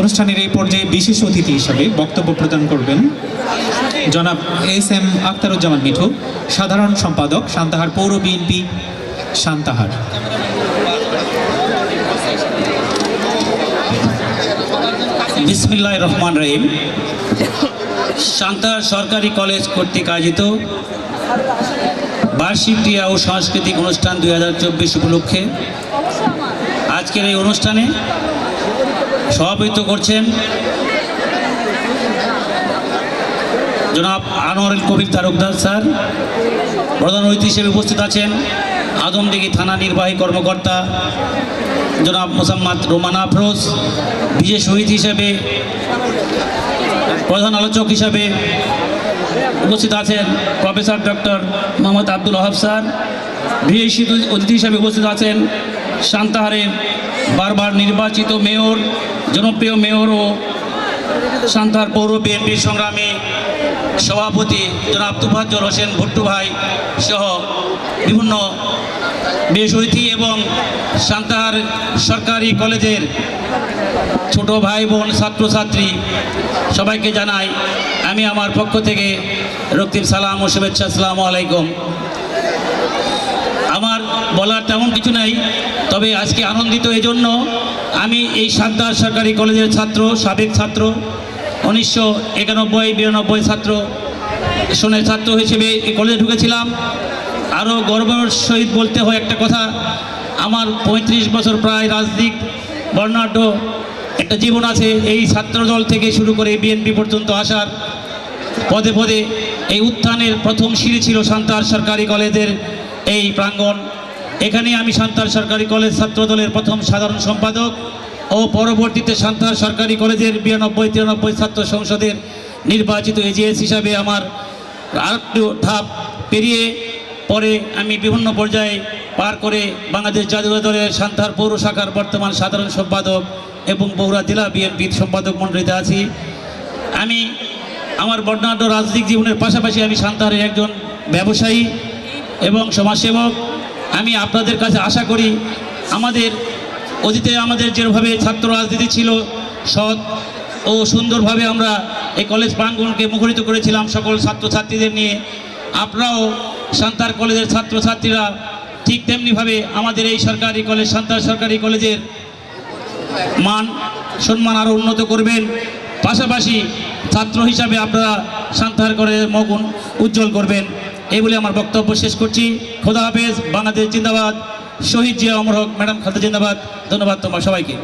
অনুষ্ঠানের এই পর্যায়ে বিশেষ অতিথি হিসাবে বক্তব্য প্রদান করবেন জনাব এস এম আখতারুজ্জামান মিঠু, সাধারণ সম্পাদক, সান্তাহার পৌর বিএনপি, সান্তাহার। বিসমিল্লাহ রহমান রহিম। শান্তা সরকারি কলেজ কর্তৃক আয়োজিত বার্ষিক ক্রিয়া ও সাংস্কৃতিক অনুষ্ঠান দুই হাজার চব্বিশ উপলক্ষে আজকের এই অনুষ্ঠানে সভাপতিত্ব করছেন জনাব আনোয়ারুল কবির তারকদার স্যার, প্রধান অতিথি হিসেবে উপস্থিত আছেন আদমদিঘি থানা নির্বাহী কর্মকর্তা জনাব মোসাম্মদ রোমান আফরোজ, বিশেষ অতিথি হিসেবে প্রধান আলোচক হিসাবে উপস্থিত আছেন professor doctor Mohammad Abdul Wahab sir, বিশেষ অতিথি হিসেবে উপস্থিত আছেন সান্তাহারের বারবার নির্বাচিত মেয়র, জনপ্রিয় মেয়র ও সান্তাহার পৌর বিএনপির সংগ্রামী সভাপতি জনাব তুফাজ্জল হোসেন ভুট্টু ভাই সহ বিভিন্ন অতিথি এবং সান্তাহার সরকারি কলেজের ছোট ভাই বোন, ছাত্রছাত্রী সবাইকে জানাই আমি আমার পক্ষ থেকে রক্তিম সালাম ও শুভেচ্ছা, আসসালামু আলাইকুম। আমার বলার তেমন কিছু নাই, তবে আজকে আনন্দিত এজন্য আমি এই সান্তাহার সরকারি কলেজের ছাত্র, সাবেক ছাত্র, উনিশশো একানব্বই, বিরানব্বই ছাত্র, সনের ছাত্র হিসেবে এই কলেজে ঢুকেছিলাম। আরও গর্বের সহিত বলতে হয় একটা কথা, আমার পঁয়ত্রিশ বছর প্রায় রাজনীতিক বর্ণাঢ্য একটা জীবন আছে, এই ছাত্রদল থেকে শুরু করে বিএনপি পর্যন্ত আসার পদে পদে এই উত্থানের প্রথম সিঁড়ি ছিল সান্তার সরকারি কলেজের এই প্রাঙ্গণ। এখানে আমি সান্তার সরকারি কলেজ ছাত্রদলের প্রথম সাধারণ সম্পাদক ও পরবর্তীতে সান্তার সরকারি কলেজের বিরানব্বই, তিরানব্বই ছাত্র সংসদের নির্বাচিত এজিএস হিসাবে আমার আরেকটু ধাপ পেরিয়ে পরে আমি বিভিন্ন পর্যায়ে পার করে বাংলাদেশ জাতীয় দলের সান্তার পৌর শাখার বর্তমান সাধারণ সম্পাদক এবং বগুড়া জেলা বিএনপির সম্পাদক মণ্ডলীতে আছি। আমি আমার বর্ণাঢ্য রাজনৈতিক জীবনের পাশাপাশি আমি সান্তাহারের একজন ব্যবসায়ী। এবং সমাজসেবক, আমি আপনাদের কাছে আশা করি আমাদের অতীতে আমাদের যেভাবে ছাত্র রাজনীতি ছিল সৎ ও সুন্দরভাবে আমরা এই কলেজ প্রাঙ্গণকে মুখরিত করেছিলাম সকল ছাত্রছাত্রীদের নিয়ে, আপনারাও সান্তার কলেজের ছাত্রছাত্রীরা ঠিক তেমনিভাবে আমাদের এই সরকারি কলেজ সান্তার সরকারি কলেজের মান, সম্মান আরও উন্নত করবেন। পাশাপাশি ছাত্র হিসাবে আপনারা সান্তার করে মগুন উজ্জ্বল করবেন। এই বলে আমার বক্তব্য শেষ করছি। খোদা হাফেজ, বাংলাদেশ জিন্দাবাদ। শহীদ জিয়া অমর হক, ম্যাডাম খালদা জিন্দাবাদ। ধন্যবাদ তোমার সবাইকে।